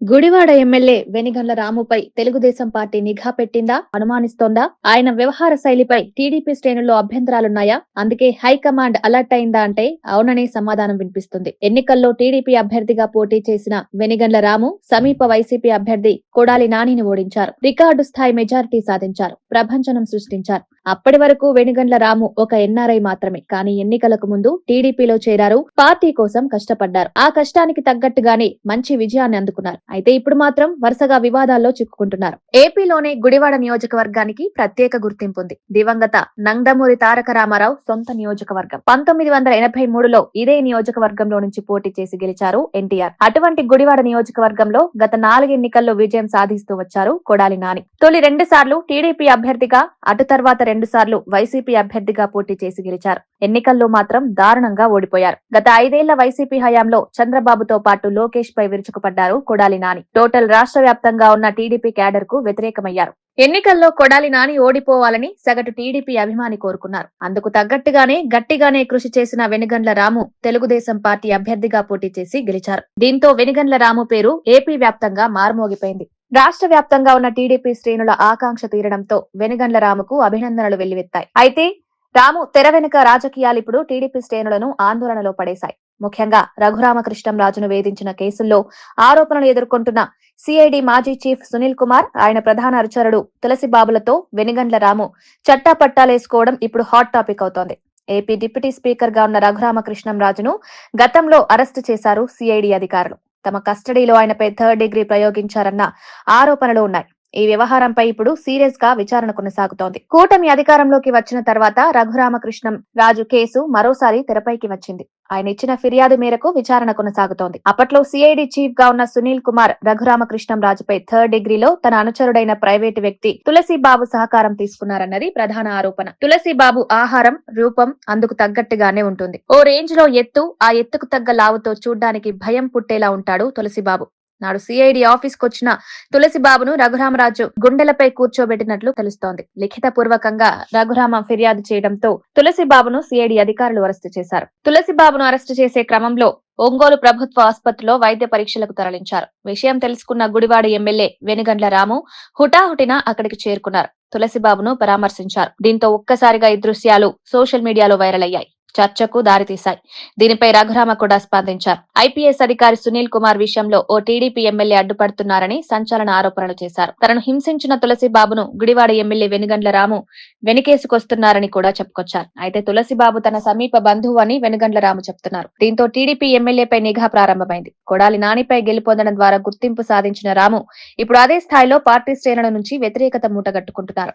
Gudivada MLA Venigandla రాముపై Telugu Desam party నిఘా పెట్టిందా? అనుమానిస్తోందా? ఆయన వ్యవహార శైలిపై టీడీపీ శ్రేణుల్లో అభ్యంతరాలున్నాయా? అందుకే హైకమాండ్ అలర్ట్ అయిందా అంటే అవుననే సమాధానం వినిపిస్తుంది. ఎన్నికల్లో టీడీపీ అభ్యర్థిగా పోటీ చేసిన వెనిగండ్ల రాము సమీప వైసీపీ అభ్యర్థి కొడాలి నానిని ఓడించారు. రికార్డు స్థాయి మెజారిటీ సాధించారు. ప్రభంజనం సృష్టించారు. అప్పటి వరకు వెనుగండ్ల రాము ఒక ఎన్ఆర్ఐ మాత్రమే. కానీ ఎన్నికలకు ముందు టీడీపీలో చేరారు. పార్టీ కోసం కష్టపడ్డారు. ఆ కష్టానికి తగ్గట్టుగానే మంచి విజయాన్ని అందుకున్నారు. అయితే ఇప్పుడు మాత్రం వరుసగా వివాదాల్లో చిక్కుకుంటున్నారు. ఏపీలోనే గుడివాడ నియోజకవర్గానికి ప్రత్యేక గుర్తింపు ఉంది. దివంగత నందమూరి తారక రామారావు సొంత నియోజకవర్గం. పంతొమ్మిది వందల ఎనభై మూడులో ఇదే నియోజకవర్గంలో నుంచి పోటీ చేసి గెలిచారు ఎన్టీఆర్. అటువంటి గుడివాడ నియోజకవర్గంలో గత నాలుగు ఎన్నికల్లో విజయం సాధిస్తూ వచ్చారు కొడాలి నాని. తొలి రెండు సార్లు టీడీపీ అభ్యర్థిగా అటు తర్వాత రెండు సార్లు వైసీపీ అభ్యర్థిగా పోటీ చేసి గెలిచారు. ఎన్నికల్లో మాత్రం దారుణంగా ఓడిపోయారు. గత ఐదేళ్ళ వైసీపీ హయాంలో చంద్రబాబుతో పాటు లోకేష్ పై విరుచుకుపడ్డారు కొడాలి నాని. టోటల్ రాష్ట్ర వ్యాప్తంగా ఉన్న టీడీపీ క్యాడర్కు వ్యతిరేకమయ్యారు. ఎన్నికల్లో కొడాలి నాని ఓడిపోవాలని సగటు టీడీపీ అభిమాని కోరుకున్నారు. అందుకు తగ్గట్టుగానే గట్టిగానే కృషి చేసిన వెనుగండ్ల రాము తెలుగుదేశం పార్టీ అభ్యర్థిగా పోటీ చేసి గెలిచారు. దీంతో వెనుగండ్ల రాము పేరు ఏపీ వ్యాప్తంగా మారుమోగిపోయింది. రాష్ట్ర వ్యాప్తంగా ఉన్న టీడీపీ శ్రేణుల ఆకాంక్ష తీరడంతో వెనుగండ్ల రాముకు అభినందనలు వెల్లువెత్తాయి. అయితే రాము తెర వెనుక రాజకీయాలు ఇప్పుడు టీడీపీ శ్రేణులను ఆందోళనలో పడేశాయి. ముఖ్యంగా రఘురామకృష్ణంరాజును వేధించిన కేసుల్లో ఆరోపణలు ఎదుర్కొంటున్న సిఐడి మాజీ చీఫ్ సునీల్ కుమార్ ఆయన ప్రధాన అనుచరుడు తులసిబాబులతో వెనుగండ్ల రాము చట్టా పట్టాలేసుకోవడం ఇప్పుడు హాట్ టాపిక్ అవుతోంది. ఏపీ డిప్యూటీ స్పీకర్గా ఉన్న రఘురామకృష్ణంరాజును గతంలో అరెస్టు చేశారు సిఐడి అధికారులు. తమ కస్టడీలో ఆయనపై థర్డ్ డిగ్రీ ప్రయోగించారన్న ఆరోపణలు ఉన్నాయి. ఈ వ్యవహారంపై ఇప్పుడు సీరియస్గా విచారణ కొనసాగుతోంది. కూటమి అధికారంలోకి వచ్చిన తర్వాత రఘురామకృష్ణం రాజు కేసు మరోసారి తెరపైకి వచ్చింది. ఆయన ఇచ్చిన ఫిర్యాదు మేరకు విచారణ కొనసాగుతోంది. అప్పట్లో సిఐడి చీఫ్గా ఉన్న సునీల్ కుమార్ రఘురామకృష్ణం రాజుపై థర్డ్ డిగ్రీలో తన అనుచరుడైన ప్రైవేటు వ్యక్తి తులసిబాబు సహకారం తీసుకున్నారన్నది ప్రధాన ఆరోపణ. తులసిబాబు ఆహారం రూపం అందుకు తగ్గట్టుగానే ఉంటుంది. ఓ రేంజ్లో ఎత్తు ఆ ఎత్తుకు తగ్గ లావుతో చూడ్డానికి భయం పుట్టేలా ఉంటాడు తులసిబాబు. నాడు సిఐడి ఆఫీస్ వచ్చిన తులసిబాబును రఘురామరాజు గుండెలపై కూర్చోబెట్టినట్లు తెలుస్తోంది. లిఖిత పూర్వకంగా రఘురామ ఫిర్యాదు చేయడంతో తులసిబాబును సిఐడి అధికారులు అరెస్టు చేశారు. తులసిబాబును అరెస్టు చేసే క్రమంలో ఒంగోలు ప్రభుత్వ ఆసుపత్రిలో వైద్య పరీక్షలకు తరలించారు. విషయం తెలుసుకున్న గుడివాడ ఎమ్మెల్యే వెనుగండ్ల రాము హుటాహుటిన అక్కడికి చేరుకున్నారు. తులసిబాబును పరామర్శించారు. దీంతో ఒక్కసారిగా ఈ దృశ్యాలు సోషల్ మీడియాలో వైరల్ అయ్యాయి. చర్చకు దారితీశాయి. దీనిపై రఘురామ కూడా స్పందించారు. ఐపీఎస్ అధికారి సునీల్ కుమార్ విషయంలో ఓ టీడీపీ ఎమ్మెల్యే అడ్డుపడుతున్నారని సంచలన ఆరోపణలు చేశారు. తనను హింసించిన తులసిబాబును గుడివాడ ఎమ్మెల్యే వెనుగండ్ల రాము వెనుకేసుకొస్తున్నారని కూడా చెప్పుకొచ్చారు. అయితే తులసిబాబు తన సమీప బంధువు అని వెనుగండ్ల రాము చెప్తున్నారు. దీంతో టీడీపీ ఎమ్మెల్యేపై నిఘా ప్రారంభమైంది. కొడాలి నానిపై గెలుపొందడం ద్వారా గుర్తింపు సాధించిన రాము ఇప్పుడు అదే స్థాయిలో పార్టీ శ్రేణుల నుంచి వ్యతిరేకత మూటగట్టుకుంటున్నారు.